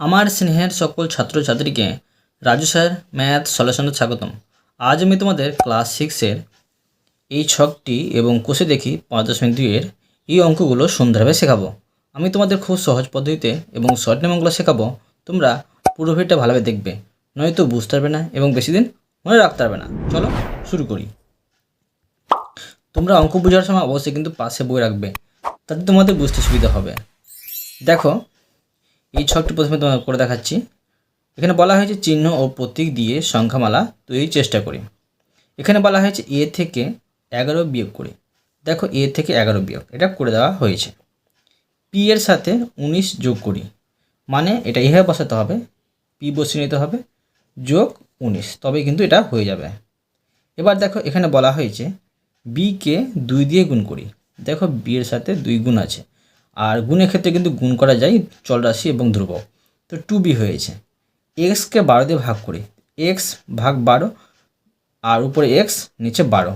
আমার স্নেহের সকল ছাত্রছাত্রীকে রাজু স্যার, ম্যাথ সলিউশনে স্বাগতম। আজ আমি তোমাদের ক্লাস সিক্সের এই ছকটি এবং কোষে দেখি পাঁচ দশমিক দুইয়ের এই অঙ্কগুলো সুন্দরভাবে শেখাবো। আমি তোমাদের খুব সহজ পদ্ধতিতে এবং শর্ট নেম শেখাবো। তোমরা পুরো ভালোভাবে দেখবে, নয়তো বুঝতে পারবে না এবং বেশি দিন মনে রাখতে পারবে না। চলো শুরু করি। তোমরা অঙ্ক বোঝার সময় অবশ্যই কিন্তু পাশে বই রাখবে, তাতে তোমাদের বুঝতে সুবিধা হবে। দেখো এই ছকটি প্রথমে তোমার করে দেখাচ্ছি। এখানে বলা হয়েছে চিহ্ন ও প্রতীক দিয়ে সংখ্যামালা তৈরির চেষ্টা করি। এখানে বলা হয়েছে এ থেকে এগারো বিয়োগ করি। দেখো এ থেকে এগারো বিয়োগ, এটা করে দেওয়া হয়েছে। পি এর সাথে উনিশ যোগ করি মানে এটা এভাবে বসাতে হবে পি বসিয়ে নিতে হবে, যোগ উনিশ তবে কিন্তু এটা হয়ে যাবে। এবার দেখো এখানে বলা হয়েছে বিকে দুই দিয়ে গুণ করি। দেখো বি এর সাথে দুই গুণ আছে। আর গুণের ক্ষেত্রে কিন্তু গুণ করা যায় চলরাশি এবং ধ্রুবক। তো টু বি হয়েছে। এক্সকে বারো দিয়ে ভাগ করি এক্স ভাগ বারো আর উপরে এক্স নিচে বারো।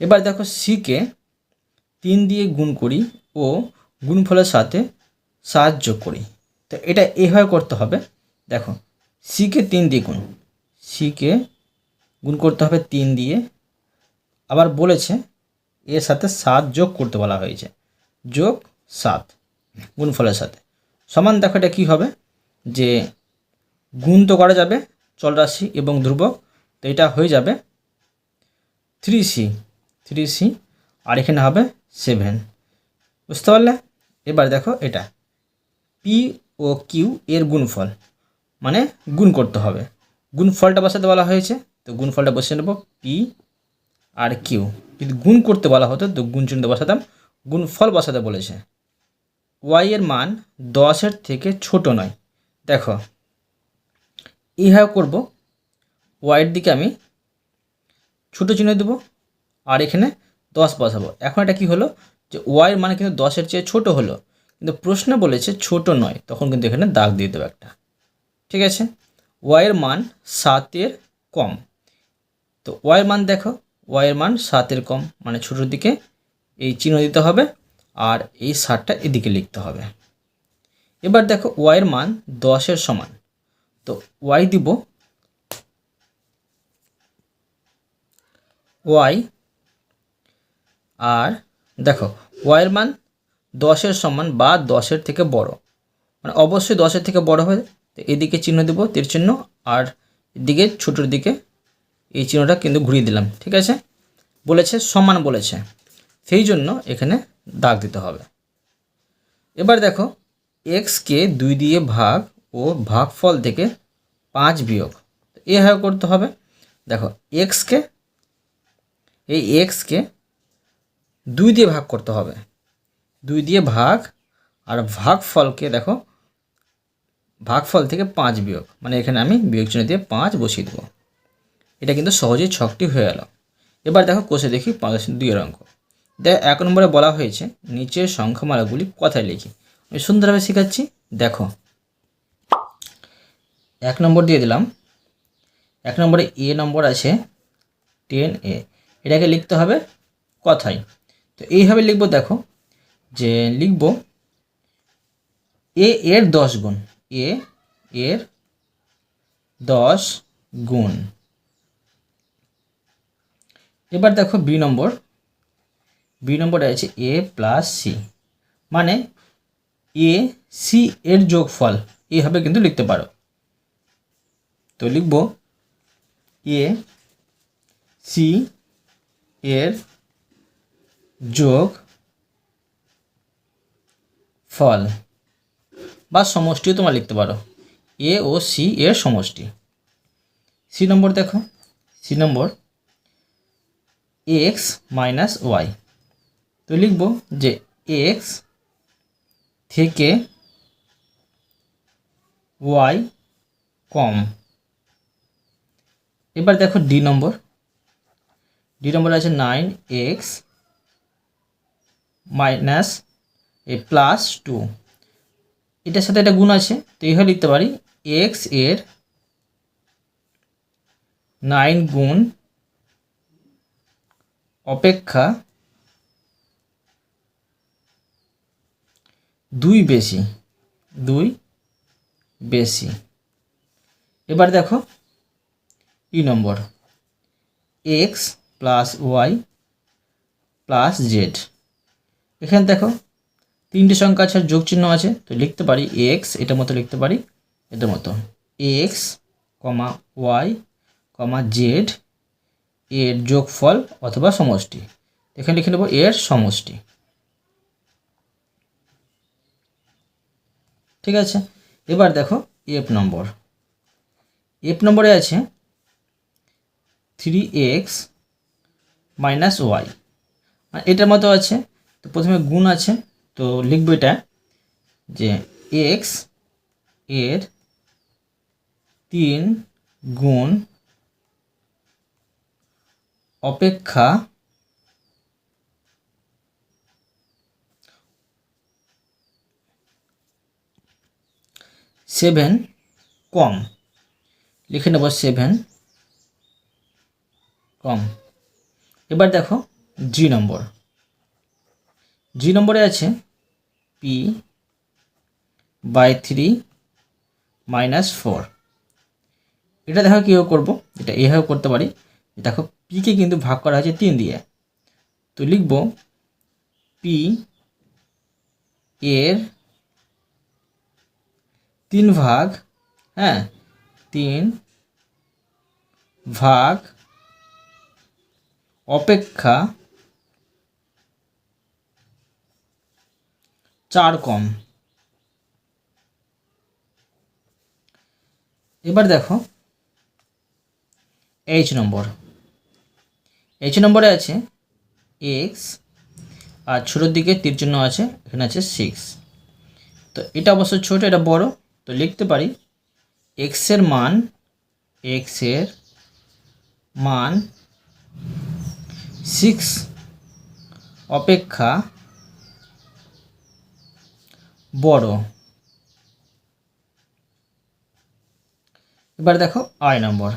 এবার দেখো সিকে তিন দিয়ে গুণ করি ও গুণফলের সাথে সাত যোগ করি। তো এটা এভাবে করতে হবে। দেখো সিকে তিন দিয়ে গুণ সিকে গুণ করতে হবে তিন দিয়ে। আবার বলেছে এর সাথে সাত যোগ করতে বলা হয়েছে। যোগ সাত, গুণফলের সাথে। সমান দেখো এটা কী হবে? যে গুণ তো করা যাবে চলরাশি এবং ধ্রুবক, তো এটা হয়ে যাবে থ্রি সি থ্রি সি আর এখানে হবে সেভেন। বুঝতে পারলে? এবার দেখো এটা। পি ও কিউ এর গুণফল মানে গুণ করতে হবে। গুণফলটা বসাতে বলা হয়েছে, তো গুণফলটা বসিয়ে নেব পি আর কিউ যদি গুণ করতে বলা হতো, তো গুণ চিহ্ন বসাতাম, গুণফল বসাতে বলেছে। ওয়াই এর মান দশের থেকে ছোট নয়। দেখো এইভাবে করব। ওয়াইয়ের দিকে আমি ছোটো চিহ্ন দেবো আর এখানে দশ বসাবো। এখন এটা কি হলো? যে ওয়াইয়ের মান কিন্তু দশের চেয়ে ছোট হলো। কিন্তু প্রশ্ন বলেছে ছোট নয়। তখন কিন্তু এখানে দাগ দিয়ে দেবো একটা। ঠিক আছে? ওয়াইয়ের মান সাতের কম। তো ওয়াইয়ের মান দেখো। ওয়াইয়ের মান সাতের কম। মানে ছোটোর দিকে এই চিহ্ন দিতে হবে। আর এই সাতটা এদিকে লিখতে হবে। এবার দেখো ওয়াইয়ের মান দশের সমান। তো ওয়াই দিব ওয়াই আর দেখো ওয়াইয়ের মান দশের সমান বা দশের থেকে বড়। মানে অবশ্যই দশের থেকে বড় হবে। তো এদিকে চিহ্ন দেব তীর চিহ্ন আর এদিকে ছোটোর দিকে এই চিহ্নটা কিন্তু ঘুরিয়ে দিলাম। ঠিক আছে? বলেছে, সমান বলেছে। সেই জন্য এখানে দাগ দিতে হবে। এবার দেখো এক্সকে দুই দিয়ে ভাগ ও ভাগফল থেকে পাঁচ বিয়োগ। এভাবে করতে হবে। দেখো এক্সকে এই এক্সকে দুই দিয়ে ভাগ করতে হবে। দুই দিয়ে ভাগ আর ভাগফলকে দেখো, ভাগফল থেকে পাঁচ বিয়োগ। মানে এখানে আমি বিয়োগ চিহ্ন দিয়ে পাঁচ বসিয়ে দেবো। এটা কিন্তু সহজেই ছকটি হয়ে গেল। এবার দেখো, কোষে দেখি পাঁচ দুইয়ের অঙ্ক। দেখ এক নম্বরে বলা হয়েছে, নিচের সংখ্যামালাগুলি কথায় লিখি। আমি সুন্দরভাবে শেখাচ্ছি, দেখো। এক নম্বর দিয়ে দিলাম। এক নম্বরে এ নম্বর আছে, টেন এ। এটাকে লিখতে হবে কথায়। তো এইভাবে লিখব, দেখো, যে লিখব, এ এর দশ গুণ, এ এর দশ গুণ। এবার দেখো বি নম্বর। বি নম্বরে আছে এ প্লাস সি। মানে এ, সি এর যোগফল। এইভাবে কিন্তু লিখতে পারো। তো লিখব এ, সি এর যোগ ফল বা সমষ্টিও তোমরা লিখতে পারো। এ ও সি এর সমষ্টি। সি নম্বর দেখো। সি নম্বর এক্স মাইনাস ওয়াই। তো লিখব যে এক্স থেকে ওয়াই কম। এবার দেখো ডি নম্বর। ডি নম্বর আছে nine X minus A plus two এটার সাথে একটা গুণ আছে, তো এইভাবে লিখতে পারি এক্সের নাইন গুণ অপেক্ষা দুই বেশি দুই বেশি। এবার দেখো, ই নম্বর X plus Y plus Z এখানে দেখো, তিনটে সংখ্যা আর যোগ চিহ্ন আছে, তো লিখতে পারি এক্স এটার মতো লিখতে পারি, এটার মতো। X comma Y comma Z এর যোগফল অথবা সমষ্টি। এখানে লিখে নেব এর সমষ্টি। ঠিক আছে? এবার দেখো এফ নম্বর এফ নম্বরে আছে থ্রি এক্স মাইনাস ওয়াই এটার মতো আছে, তো প্রথমে গুণ আছে, তো লিখব এটা যে এক্সের তিন গুণ অপেক্ষা সেভেন কম। লিখে নেব সেভেন কম। এবার দেখো জি নম্বর। জি নম্বরে আছে P by three minus four এটা দেখো কীভাবে করব? এটা এইভাবে করতে পারি। দেখো পিকে কিন্তু ভাগ করা হয়েছে তিন দিয়ে। তো লিখব পি এর তিন ভাগ হ্যাঁ তিন ভাগ অপেক্ষা চার কম। এবার দেখো এইচ নম্বর। এইচ নম্বরে আছে এক্স আর ছোটোর দিকে তীর চিহ্ন আছে, এখানে আছে সিক্স তো এটা অবশ্য ছোটো, এটা বড়। তো লিখতে পারি এক্সের মান এক্সের মান সিক্স অপেক্ষা বড়। এবার দেখো আই নম্বর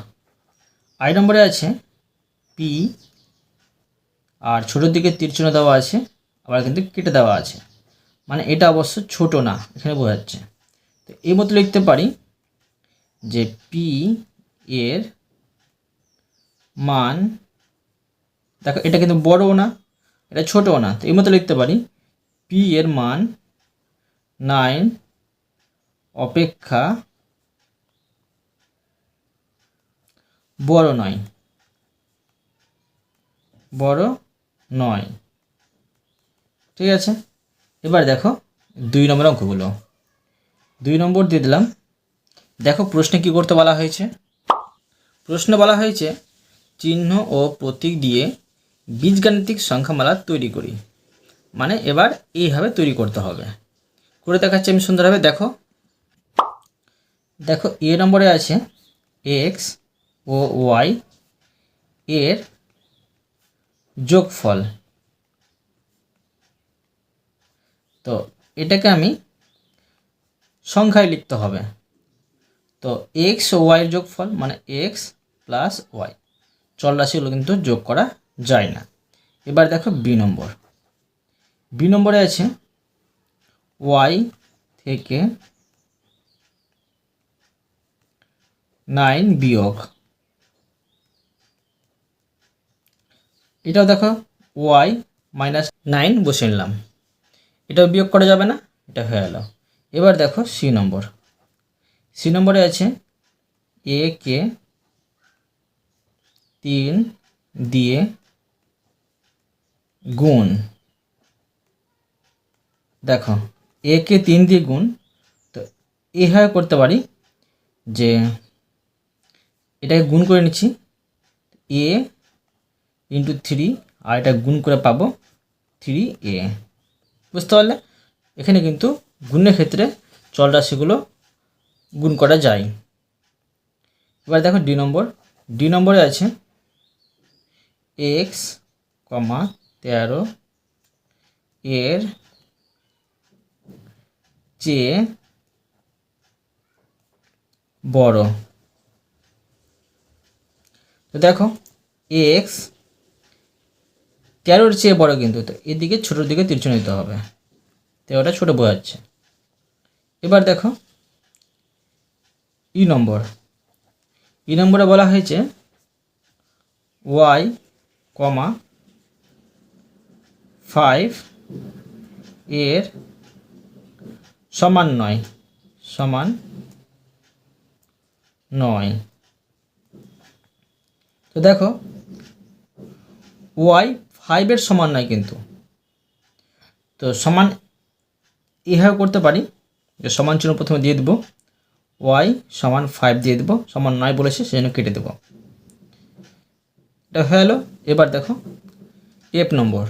আই নম্বরে আছে পি আর ছোটোর দিকে তীর চিহ্ন দেওয়া আছে, আবার কিন্তু কেটে দেওয়া আছে। মানে এটা অবশ্য ছোট না, এখানে বোঝাচ্ছে। তো এই মতো লিখতে পারি যে পি এর মান, দেখো এটা কিন্তু বড়ও না, এটা ছোটও না, তো এই মতো লিখতে পারি পি এর মান নাইন অপেক্ষা বড় নয় বড় নয়, ঠিক আছে? এবার দেখো দুই নম্বর অঙ্কগুলো। দুই নম্বর দিয়ে দিলাম। দেখো প্রশ্নে কি করতে বলা হয়েছে? প্রশ্নে বলা হয়েছে, চিহ্ন ও প্রতীক দিয়ে বীজগাণিতিক সংখ্যামালা তৈরি করি। মানে এবার এইভাবে তৈরি করতে হবে। করে দেখাচ্ছি আমি সুন্দরভাবে, দেখো। দেখো, এ নম্বরে আছে এক্স ও ওয়াই এর যোগফল। তো এটাকে আমি সংখ্যায় লিখতে হবে। তো এক্স ও ওয়াইয়ের যোগফল মানে এক্স প্লাস ওয়াই চল রাশিগুলো কিন্তু যোগ করা যায় না। এবার দেখো বি নম্বর। বি নম্বরে আছে ওয়াই থেকে নাইন বিয়োগ। এটাও দেখো ওয়াই মাইনাস নাইন বসে নিলাম। এটাও বিয়োগ করা যাবে না, এটা হয়ে গেল। এবার দেখো সি নম্বর সি নম্বরে আছে এ কে তিন দিয়ে গুণ। দেখো এ কে তিন দিয়ে গুণ, তো এভাবে করতে পারি যে এটাকে গুণ করে নিচ্ছি। এ ইন্টু থ্রি আর এটা গুণ করে পাবো থ্রি এ বুঝতে পারলে? এখানে কিন্তু গুণের ক্ষেত্রে চল রাশিগুলো গুণ করা যায়। এবার দেখো ডি নম্বর। ডি নম্বরে আছে এক্স কমা তেরো এর চেয়ে বড়। তো দেখো এক্স তেরোর চেয়ে বড় কিন্তু, তো এদিকে ছোটোর দিকে তিরছু নিতে হবে তেরোটা ছোটো বোঝাচ্ছে। এবার দেখো ই নম্বর। ই নম্বরে বলা হয়েছে ওয়াই কমা ফাইভ এর সমান নয় সমান নয়। তো দেখো ওয়াই ফাইভের সমান নয় কিন্তু। তো সমান এভাবে করতে পারি। সমান চিহ্ন প্রথমে দিয়ে দেবো ওয়াই সমান ফাইভ দিয়ে দেবো, সমান নয় বলেছে, সেজন্য কেটে দেবো। এটা হয়ে গেলো, এবার দেখো এফ নম্বর।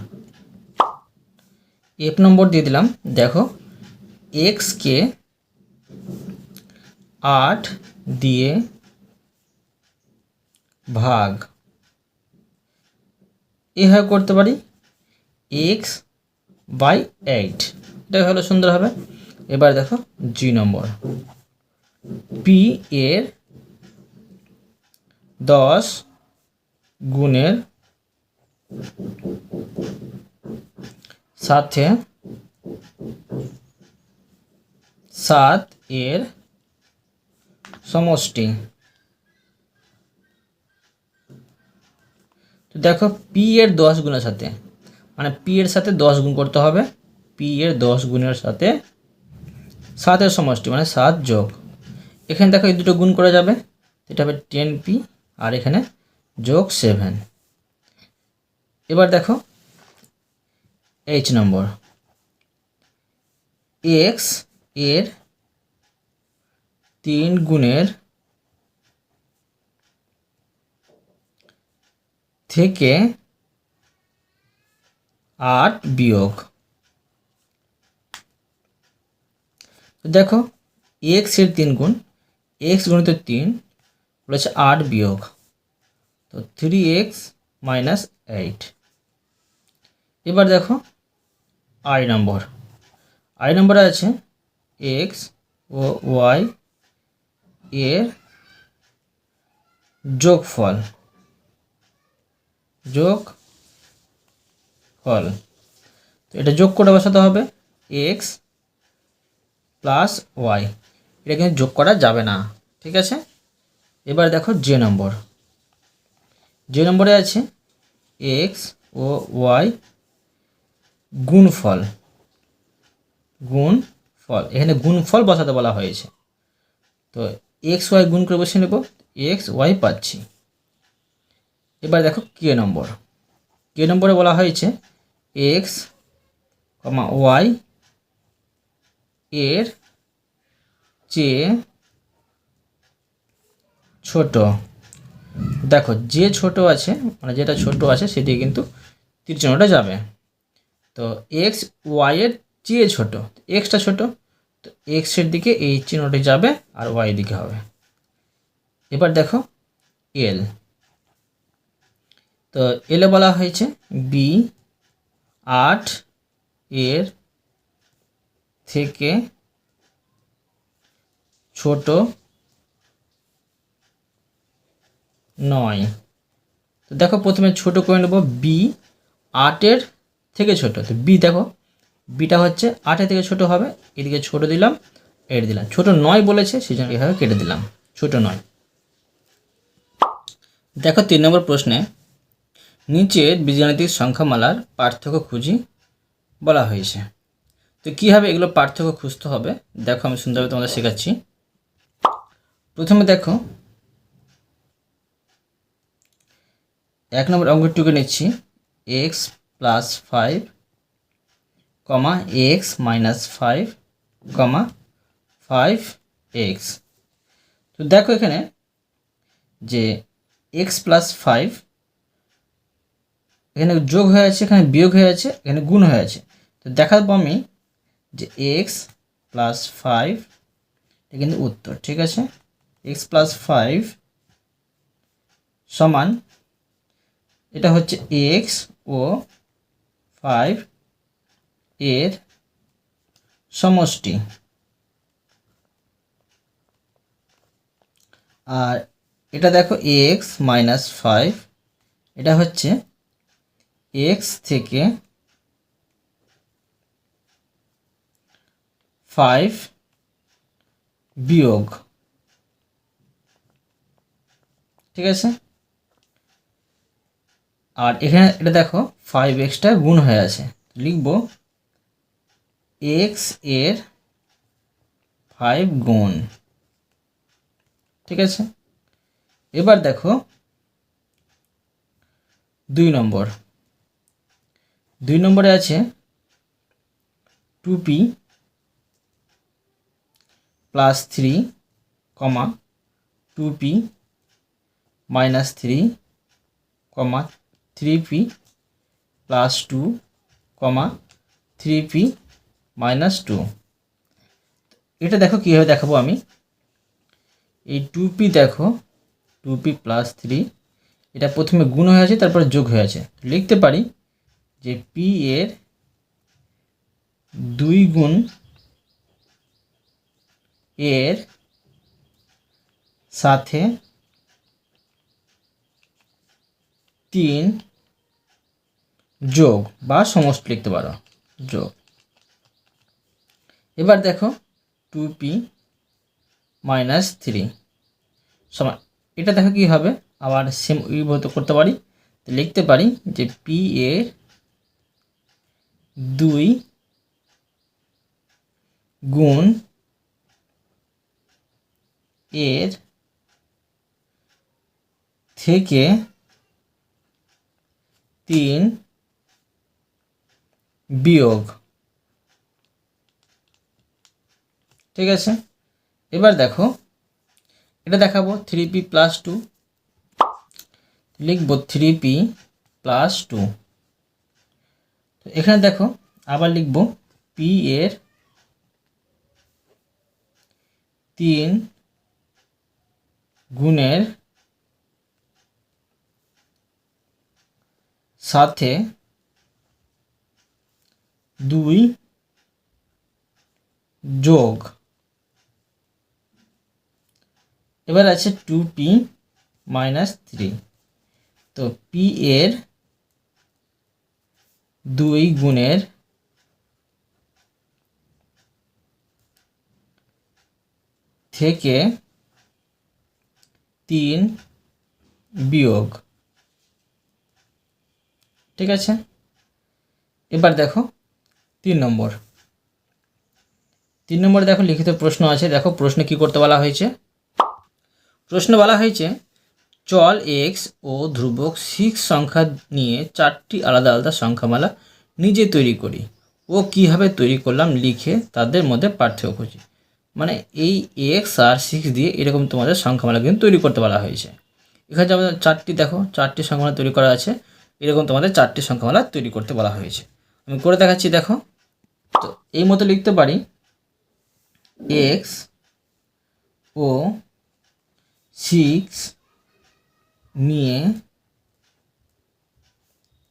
এফ নম্বর দিয়ে দিলাম, দেখো এক্সকে আট দিয়ে ভাগ। এভাবে করতে পারি এক্স বাই এইট এটা হলো সুন্দর হবে। এবার দেখো জি নম্বর। পি এর দশ গুণের সাথে সাত এর সমষ্টি। তো দেখো পি এর দশ গুণের সাথে মানে পি এর সাথে দশ গুণ করতে হবে। পি এর দশ গুণের সাথে সাতের সমষ্টি মানে সাত যোগ। এখানে দেখো এই দুটো গুণ করা যাবে, এটা হবে টেন পি আর এখানে যোগ সেভেন এবার দেখো এইচ নম্বর। এক্সের তিন গুণের থেকে আট বিয়োগ। দেখো এক্সের তিন গুণ এক্স গুণিত তিন বলেছে আট বিয়োগ। তো থ্রি এক্স মাইনাস এইট এবার দেখো আই নম্বর আই নম্বরে আছে এক্স ও ওয়াই এর যোগফল। যোগ ফল তো এটা যোগ করে বসাতে হবে? X plus Y. এটা কিন্তু যোগ করা যাবে না, ঠিক আছে? এবার দেখো যে নম্বর যে নম্বরে আছে এক্স ও ওয়াই গুণফল। গুণ ফল এখানে গুণফল বসাতে বলা হয়েছে। তো এক্স ওয়াই গুণ করে বসে নেব। এক্স ওয়াই পাচ্ছি। এবার দেখো কে নম্বর কে নম্বরে বলা হয়েছে এক্স কমা ওয়াই এর চেয়ে ছোট। দেখো, যে ছোট আছে মানে যেটা ছোট আছে, সেটি কিন্তু তীর চিহ্নটা যাবে। তো এক্স ওয়াই এর চেয়ে ছোট। এক্সটা ছোট, তো এক্সের দিকে এই চিহ্নটি যাবে আর ওয়াই দিকে হবে। এবার দেখো এল তো এলে বলা হয়েছে বি আট এর থেকে ছোট নয়। তো দেখো প্রথমে ছোট করে নেব বি আটের থেকে ছোট। তো বি দেখো বিটা হচ্ছে আটের থেকে ছোট হবে, এদিকে ছোট দিলাম, এর দিলাম। ছোট নয় বলেছে সেই জন্য এভাবে কেটে দিলাম, ছোট নয়। দেখো তিন নম্বর প্রশ্নে, নিচের বীজগাণিতিক সংখ্যামালার পার্থক্য খুঁজি বলা হয়েছে। তো কীভাবে এগুলো পার্থক্য খুঁজতে হবে? দেখো, আমি সুন্দরভাবে তোমাদের শেখাচ্ছি। প্রথমে দেখো, এক নম্বর অঙ্কটুকু নিচ্ছি। X plus five comma X minus five comma five X তো দেখো এখানে যে এক্স প্লাস ফাইভ এখানে যোগ হয়ে আছে, এখানে বিয়োগ হয়ে আছে, এখানে গুণ হয়ে আছে। তো দেখাবো আমি যে এক্স প্লাস ফাইভ এটা কিন্তু উত্তর, ঠিক আছে? এক্স প্লাস ফাইভ সমান, এটা হচ্ছে এক্স ও ফাইভ এর সমষ্টি। আর এটা দেখো এক্স মাইনাস ফাইভ এটা হচ্ছে এক্স থেকে ফাইভ বিয়োগ। ঠিক আছে? আর এখানে এটা দেখো ফাইভ এক্সটা গুণ হয়ে আছে। লিখব এক্সের ফাইভ গুণ। ঠিক আছে? এবার দেখো, দুই নম্বর। দুই নম্বরে আছে two P plus three comma two P minus three comma three P plus two comma three P minus two এটা দেখো কীভাবে দেখাবো আমি? এই টু পি দেখো টু পি প্লাস থ্রি এটা প্রথমে গুণ হয়ে আছে, তারপরে যোগ হয়ে আছে। লিখতে পারি যে পি এর দুই গুণ এর সাথে তিন যোগ বা সমস্ত লিখতে পারো, যোগ। এবার দেখো টু পি মাইনাস থ্রি সমান, এটা দেখো কী হবে? আবার সেম উইভূত করতে পারি লিখতে পারি যে পি এর দুই গুণ এর থেকে তিন বিয়োগ। ঠিক আছে? এবার দেখো, এটা দেখাবো থ্রি পি প্লাস টু লিখব থ্রি পি প্লাস টু তো এখানে দেখো, আবার লিখব পি এর তিন গুণের সাথে দুই যোগ। এবার আছে টু পি মাইনাস থ্রি তো পি এর দুই গুণের থেকে তিন বিয়োগ। ঠিক আছে? এবার দেখো, তিন নম্বর। তিন নম্বরে দেখো লিখিত প্রশ্ন আছে। দেখো, প্রশ্নে কি করতে বলা হয়েছে? প্রশ্ন বলা হয়েছে, চল এক্স ও ধ্রুবক সিক্স সংখ্যা নিয়ে চারটি আলাদা আলাদা সংখ্যামালা নিজে তৈরি করি। ও কীভাবে তৈরি করলাম লিখে তাদের মধ্যে পার্থক্য খুঁজি। মানে এই এক্স আর সিক্স দিয়ে এরকম তোমাদের সংখ্যামালা কিন্তু তৈরি করতে বলা হয়েছে। এখানে যেমন চারটি দেখো, চারটি সংখ্যামালা তৈরি করা আছে, এরকম তোমাদের চারটি সংখ্যামালা তৈরি করতে বলা হয়েছে। আমি করে দেখাচ্ছি, দেখো। তো এই মতো লিখতে পারি এক্স ও সিক্স নিয়ে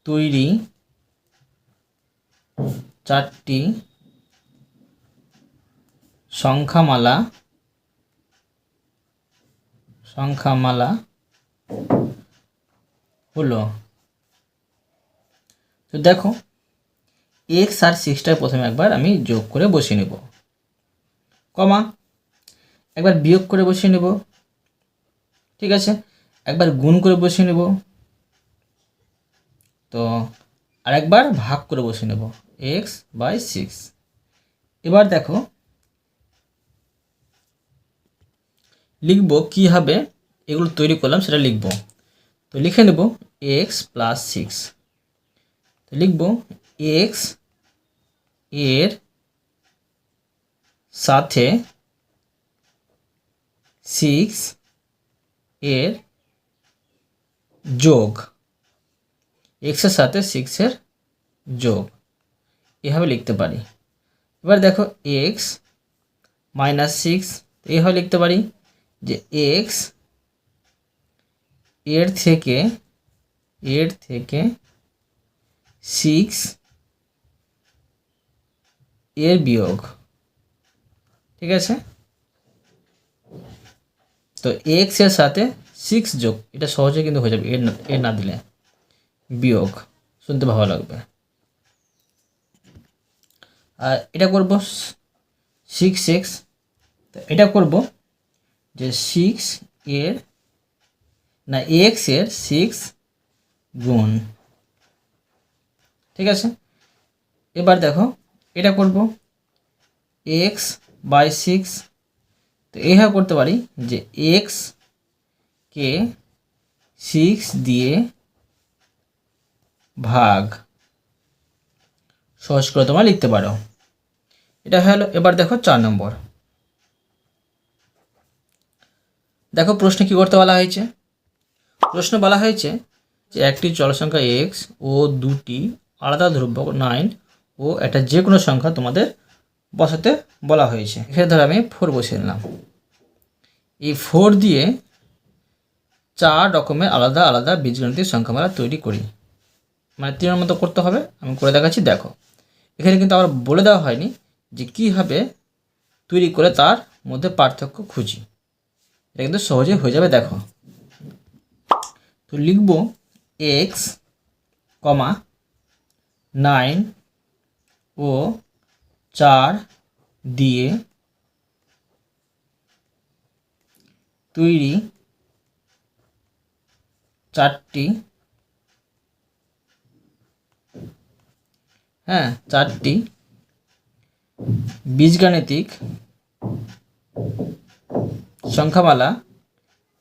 তৈরি চারটি সংখ্যামালা সংখ্যামালা হলো, তো দেখো এক্স আর সিক্সটা প্রথমে একবার আমি যোগ করে বসিয়ে নেব। কমা, একবার বিয়োগ করে বসিয়ে নেব, ঠিক আছে? একবার গুণ করে বসিয়ে নেব, তো আরেকবার ভাগ করে বসিয়ে নেব এক্স বাই সিক্স এবার দেখো লিখব কীভাবে এগুলো তৈরি করলাম সেটা লিখব। তো লিখে নেব এক্স প্লাস সিক্স তো লিখব এক্সের সাথে সিক্স এর যোগ। এক্সের সাথে সিক্সের যোগ। এভাবে লিখতে পারি। এবার দেখো এক্স মাইনাস সিক্স এইভাবে লিখতে পারি। যে এক্সের থেকে এর থেকে সিক্স এর বিয়োগ। ঠিক আছে? তো এক্সের সাথে সিক্স যোগ, এটা সহজে কিন্তু হয়ে যাবে, এর না এর না দিলে বিয়োগ। শুনতে ভালো লাগবে। আর এটা করব সিক্স এক্স তো এটা করব যে সিক্স এর, না এক্সের সিক্স গুণ। ঠিক আছে? এবার দেখো, এটা করব। এক্স বাই সিক্স তো এইভাবে করতে পারি যে এক্স কে সিক্স দিয়ে ভাগ। সহজ করে তোমরা লিখতে পারো। এটা হলো, এবার দেখো চার নম্বর। দেখো প্রশ্নে কি করতে বলা হয়েছে? প্রশ্ন বলা হয়েছে যে একটি জলসংখ্যা এক্স ও দুটি আলাদা ধ্রুবক নাইন ও একটা যে কোনো সংখ্যা তোমাদের বসাতে বলা হয়েছে। এখানে ধরো আমি ফোর বসিয়ে নিলাম এই ফোর দিয়ে চার রকমের আলাদা আলাদা বীজগণিতের সংখ্যামালা তৈরি করি। মানে তিনের মতো করতে হবে। আমি করে দেখাচ্ছি, দেখো। এখানে কিন্তু আবার বলে দেওয়া হয়নি যে কীভাবে তৈরি করে তার মধ্যে পার্থক্য খুঁজি। এটা কিন্তু সহজে হয়ে যাবে, দেখো। তো লিখব এক্স কমা নাইন ও চার দিয়ে তৈরি চারটি হ্যাঁ চারটি বীজগাণিতিক সংখ্যামালা,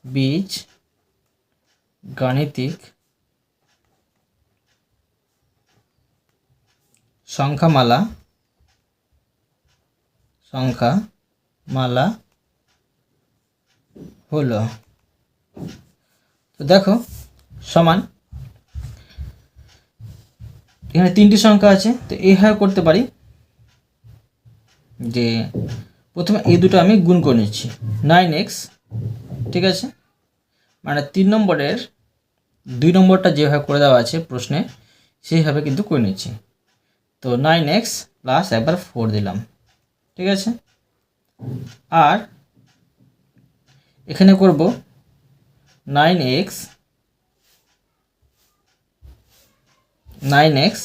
বীজ, গাণিতিক সংখ্যামালা সংখ্যামালা হলো। তো দেখো, সমান। এখানে তিনটি সংখ্যা আছে, তো এইভাবে করতে পারি যে প্রথমে এই দুটো আমি গুণ করে নিচ্ছি। নাইন এক্স ঠিক আছে? মানে তিন নম্বরের, দুই নম্বরটা যেভাবে করে দেওয়া আছে প্রশ্নে, সেইভাবে কিন্তু করে নিচ্ছি। তো নাইন এক্স প্লাস একবার ফোর দিলাম। ঠিক আছে? আর এখানে করব nine X nine X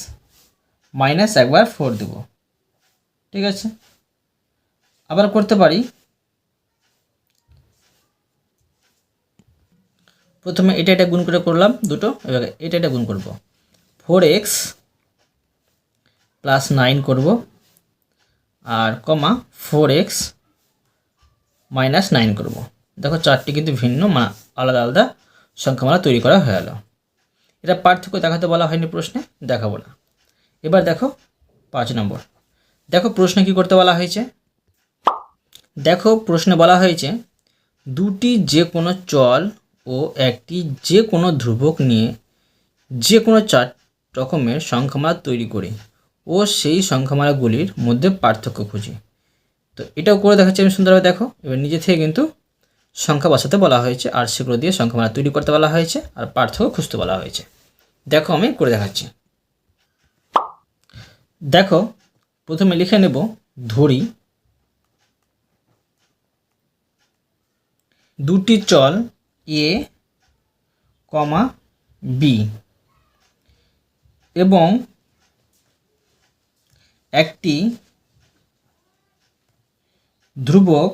minus একবার ফোর দেব। ঠিক আছে? আবার করতে পারি। প্রথমে এটা এটা গুণ করে করলাম দুটো, এবার এটা এটা গুণ করব। ফোর এক্স প্লাস নাইন করব আর comma four X minus nine করব। দেখো চারটি কিন্তু ভিন্ন মা আলাদা আলাদা সংখ্যামালা তৈরি করা হয়ে গেল। এটা পার্থক্য দেখাতে বলা হয়নি প্রশ্নে, দেখাবো না। এবার দেখো পাঁচ নম্বর। দেখো প্রশ্ন কি করতে বলা হয়েছে? দেখো প্রশ্নে বলা হয়েছে, দুটি যে কোনো চল ও একটি যে কোনো ধ্রুবক নিয়ে যে কোনো চার রকমের সংখ্যামালা তৈরি করি ও সেই সংখ্যামালাগুলির মধ্যে পার্থক্য খুঁজি। তো এটাও করে দেখাচ্ছি আমি সুন্দরভাবে, দেখো। এবার নিজে থেকে কিন্তু সংখ্যা বসাতে বলা হয়েছে আর সেগুলো দিয়ে সংখ্যামালা তৈরি করতে বলা হয়েছে আর পার্থক্য খুঁজতে বলা হয়েছে। দেখো আমি করে দেখাচ্ছি। দেখো, প্রথমে লিখে নেব ধরি দুটি চল এ কমা বি এবং একটি ধ্রুবক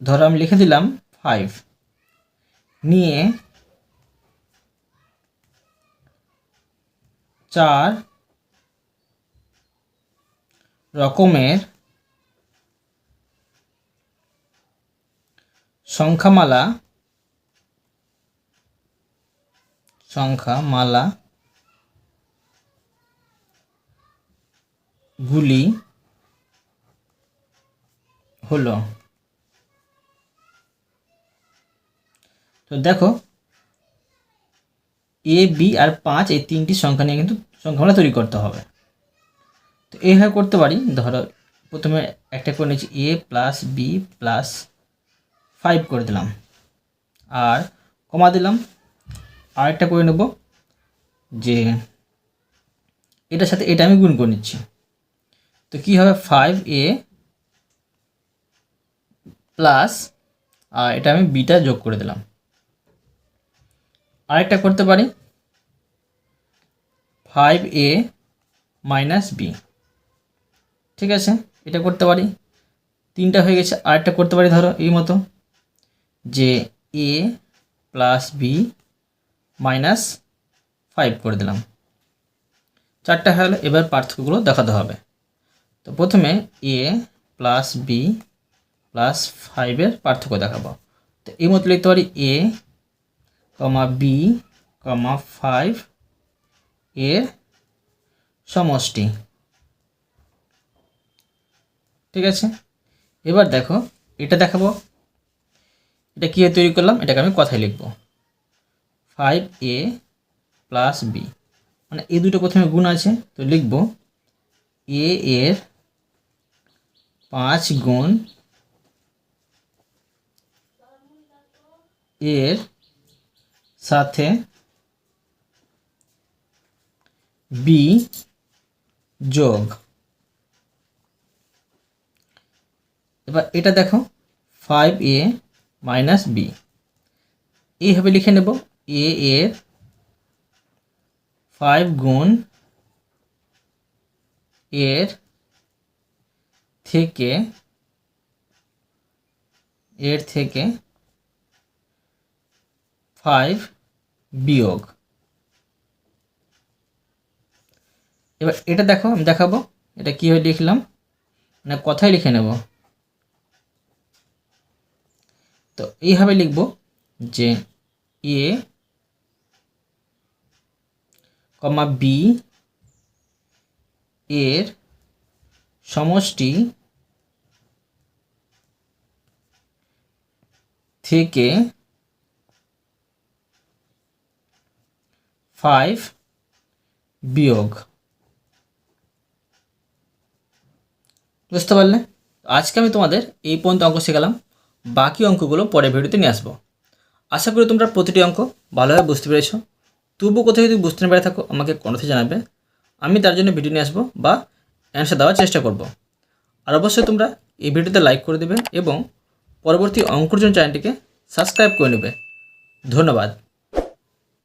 ধরো, আমি লিখে দিলাম ফাইভ নিয়ে চার রকমের সংখ্যামালা সংখ্যামালা গুলি হলো। তো দেখো, এ, বি আর পাঁচ, এই তিনটি সংখ্যা নিয়ে কিন্তু সংখ্যামালা তৈরি করতে হবে। তো এইভাবে করতে পারি। ধরো, প্রথমে একটা করে নিচ্ছি A plus B plus five করে দিলাম। আর কমা দিলাম। আরেকটা করে নেব যে এটার সাথে এটা আমি গুণ করে নিচ্ছি। তো কী হবে? ফাইভ এ প্লাস আর এটা আমি বিটা যোগ করে দিলাম। আরেকটা করতে পারি। ফাইভ এ মাইনাস বি ঠিক আছে? এটা করতে পারি। তিনটা হয়ে গেছে, আরেকটা করতে পারি ধরো এই মতো। যে A plus B minus five করে দিলাম। চারটা গেলো, এবার পার্থক্যগুলো দেখাতে হবে। তো প্রথমে এ প্লাস বি প্লাস ফাইভের পার্থক্য দেখাবো। তো এই মতো লিখতে পারি এ কমা বি কমা ফাইভ এর সমষ্টি। ঠিক আছে? এবার দেখো, এটা দেখাবো। এটা কী তৈরি করলাম? এটাকে আমি কথায় লিখব। ফাইভ এ প্লাস বি মানে এই দুটো প্রথমে গুণ আছে, তো লিখব। এ এর পাঁচ গুণ এর সাথে বি যোগ। এবার এটা দেখো ফাইভ এ মাইনাস বি এইভাবে লিখে নেব এ এর ফাইভ গুণ এর থেকে এর থেকে ফাইভ বিয়োগ। এবার এটা দেখো, আমি দেখাবো, এটা কীভাবে লিখলাম মানে কথাই লিখে নেব। তো এইভাবে লিখব যে এ কমা বি এর সমষ্টি থেকে ফাইভ বিয়োগ। বুঝতে পারলে? আজকে আমি তোমাদের এই পর্যন্ত অঙ্ক শেখালাম। বাকি অঙ্কগুলো পরের ভিডিওতে নিয়ে আসব। আশা করি তোমরা প্রতিটি অঙ্ক ভালোভাবে বুঝতে পেরেছ। তবু কোথায় যদি বুঝতে না পেরে থাকো, আমাকে কোনোতে জানাবে। আমি তার জন্য ভিডিও নিয়ে আসব বা অ্যান্সার দেওয়ার চেষ্টা করব। আর অবশ্যই তোমরা এই ভিডিওতে লাইক করে দেবে এবং পরবর্তী অঙ্কর জন্য চ্যানেলটিকে সাবস্ক্রাইব করে নেবে। ধন্যবাদ।